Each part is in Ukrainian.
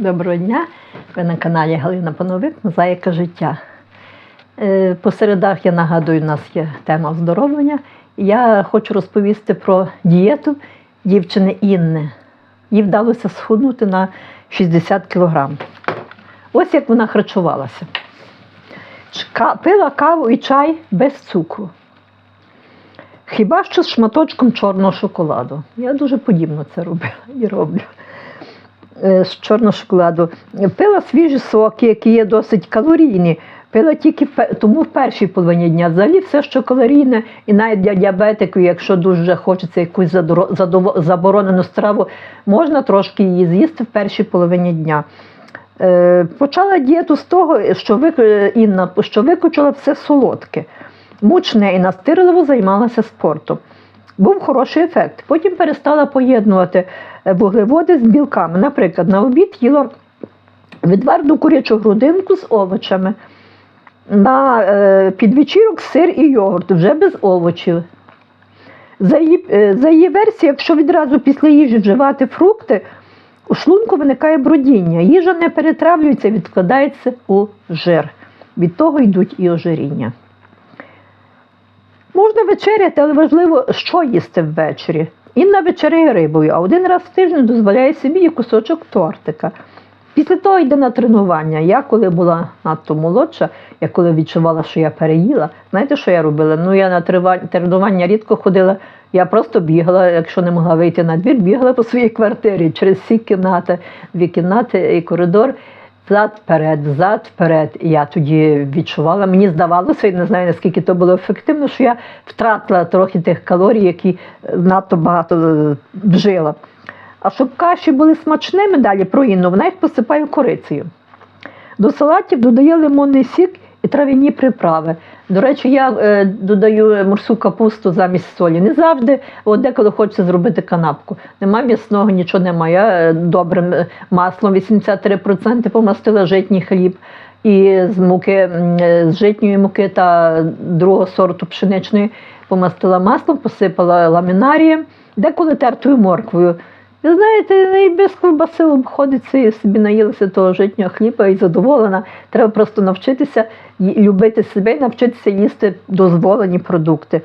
Доброго дня! Ви на каналі Галина Пановик Мозаїка життя. Е, По середах я нагадую, у нас є тема оздоровлення. Я хочу розповісти про дієту дівчини Інни. Їй вдалося схуднути на 60 кг. Ось як вона харчувалася. Пила каву і чай без цукру. Хіба що з шматочком чорного шоколаду. Я дуже подібно це робила і роблю з чорного шоколаду. Пила свіжі соки, які є досить калорійні. Пила тільки тому в першій половині дня. Взагалі все, що калорійне, і навіть для діабетиків, якщо дуже хочеться якусь заборонену страву, можна трошки її з'їсти в першій половині дня. Е, Почала дієту з того, що е, Інна, що виключила все солодке, мучне і настирливо займалася спортом. Був хороший ефект. Потім перестала поєднувати е, вуглеводи з білками. Наприклад, на обід їла відварну курячу грудинку з овочами. На е, підвечірок сир і йогурт, вже без овочів. За її, е, за її версією, якщо відразу після їжі вживати фрукти, у шлунку виникає бродіння. Їжа не перетравлюється, відкладається у жир. Від того йдуть і ожиріння. Можна вечеряти, але важливо, що їсти ввечері. Інна вечеряє рибою, а один раз в тиждень дозволяє собі кусочок тортика. Після того йде на тренування. Я коли була надто молодша, я коли відчувала, що я переїла, знаєте, що я робила? Ну, я на тренування рідко ходила, я просто бігала, якщо не могла вийти на двір, бігала по своїй квартирі через всі кімнати, дві кімнати і коридор. Взад вперед, взад вперед. І я тоді відчувала, мені здавалося, і не знаю наскільки то було ефективно, що я втратила трохи тих калорій, які надто багато е, вжила. А щоб каші були смачними, далі про інну, вона їх посипає корицею. До салатів додає лимонний сік і трав'яні приправи. До речі, я е, додаю морську капусту замість солі. Не завжди, от деколи хочеться зробити канапку. Нема м'ясного, нічого немає. Я е, добрим е, маслом 83% помастила житній хліб. І з муки, е, з житньої муки та другого сорту пшеничної помастила маслом, посипала ламінарієм, деколи тертою морквою. Ви знаєте, і без ковбаси обходиться і собі наїлася того житнього хліба і задоволена. Треба просто навчитися любити себе і навчитися їсти дозволені продукти.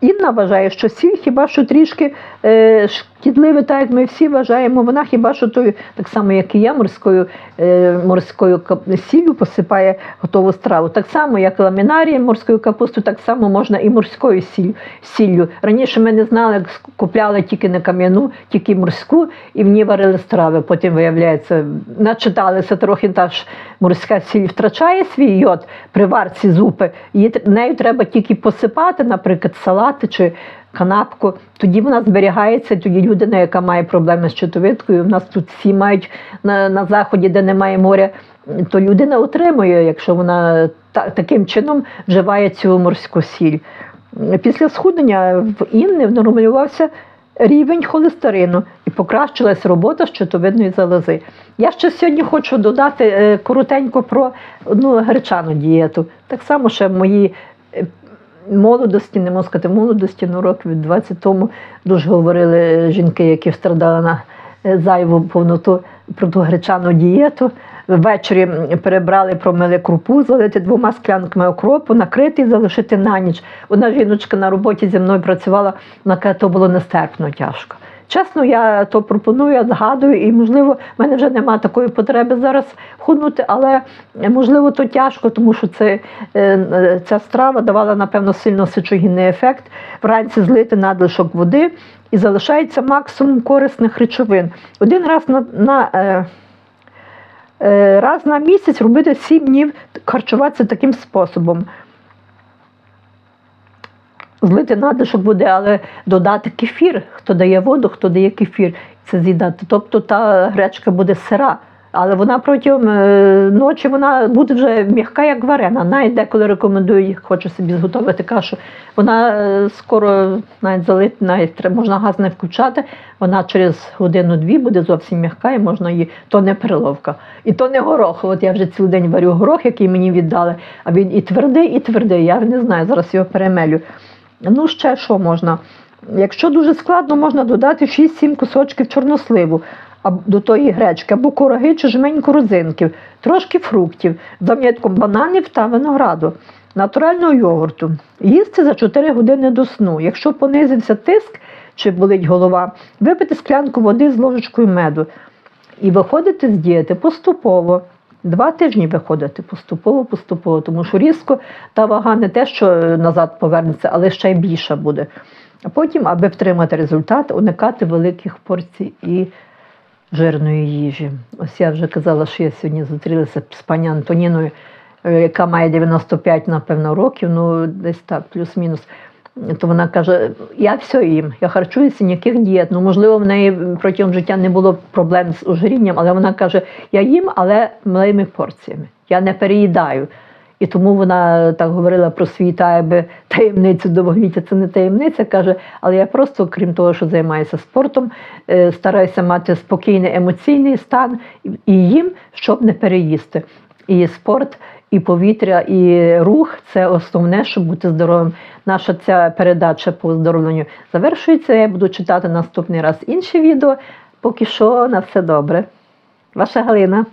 Інна вважає, що сіль хіба що трішки е, шкідливе, так як ми всі вважаємо, вона хіба що тою, так само, як і я, морською, е, морською сіллю посипає готову страву. Так само, як ламінарієм морською капусту, так само можна і морською сіль, сіллю. Раніше ми не знали, як купляли тільки не кам'яну, тільки морську, і в ній варили страви. Потім, виявляється, начиталися трохи, та ж морська сіль втрачає свій йод при варці зупи. Її нею треба тільки посипати, наприклад, салати чи канапку. Тоді вона зберігається. Тоді людина, яка має проблеми з щитовидкою, в нас тут всі мають на, на заході, де немає моря, то людина отримує, якщо вона та, таким чином вживає цю морську сіль. Після схуднення в Інни нормалювався рівень холестерину і покращилась робота щитовидної залози. Я ще сьогодні хочу додати е, коротенько про одну гречану дієту. Так само ще в моїй е, молодості, не можу сказати молодості, ну років 20 тому дуже говорили жінки, які страдали на е, зайву повноту про ту гречану дієту. Ввечері перебрали, промили крупу, залити двома склянками окропу, накрити і залишити на ніч. Одна жіночка на роботі зі мною працювала, на каже, то було нестерпно тяжко. Чесно, я то пропоную, згадую, і можливо, в мене вже немає такої потреби зараз худнути, але можливо то тяжко, тому що це, е, ця страва давала, напевно, сильно сечогінний ефект. Вранці злити надлишок води і залишається максимум корисних речовин. Один раз на, на е, е, раз на місяць робити 7 днів харчуватися таким способом. Злити надлишок води, але додати кефір. Хто дає воду, хто дає кефір, це з'їдати. Тобто та гречка буде сира, але вона протягом е, ночі вона буде вже м'яка, як варена. Навіть деколи рекомендую, хочу собі зготовити кашу. Вона е, скоро навіть залити, навіть можна газ не включати. Вона через годину-дві буде зовсім м'яка і можна її, то не переловка. І то не горох. От я вже цілий день варю горох, який мені віддали, а він і твердий, і твердий. Я не знаю, зараз його перемелю. Ну, ще що можна? Якщо дуже складно, можна додати 6-7 кусочків чорносливу. до тої гречки, або кураги чи жменьку розинків, трошки фруктів, зам'ятком бананів та винограду, натурального йогурту. Їсти за 4 години до сну. Якщо понизився тиск чи болить голова, випити склянку води з ложечкою меду і виходити з дієти поступово. Два тижні виходити поступово, поступово, тому що різко та вага не те, що назад повернеться, але ще й більша буде. А потім, аби втримати результат, уникати великих порцій і жирної їжі. Ось я вже казала, що я сьогодні зустрілася з пані Антоніною, е, яка має 95, напевно, років, ну десь так, плюс-мінус. То вона каже: я все їм, я харчуюся, ніяких дієт. Ну, можливо, в неї протягом життя не було проблем з ожирінням, але вона каже: я їм, але малими порціями. Я не переїдаю. І тому вона так говорила про свій та якби таємницю довголіття. Це не таємниця, каже, але я просто, крім того, що займаюся спортом, е, стараюся мати спокійний емоційний стан і їм, щоб не переїсти. І спорт, і повітря, і рух це основне, щоб бути здоровим. Наша ця передача по оздоровленню завершується. Я буду читати наступний раз інші відео. Поки що на все добре. Ваша Галина.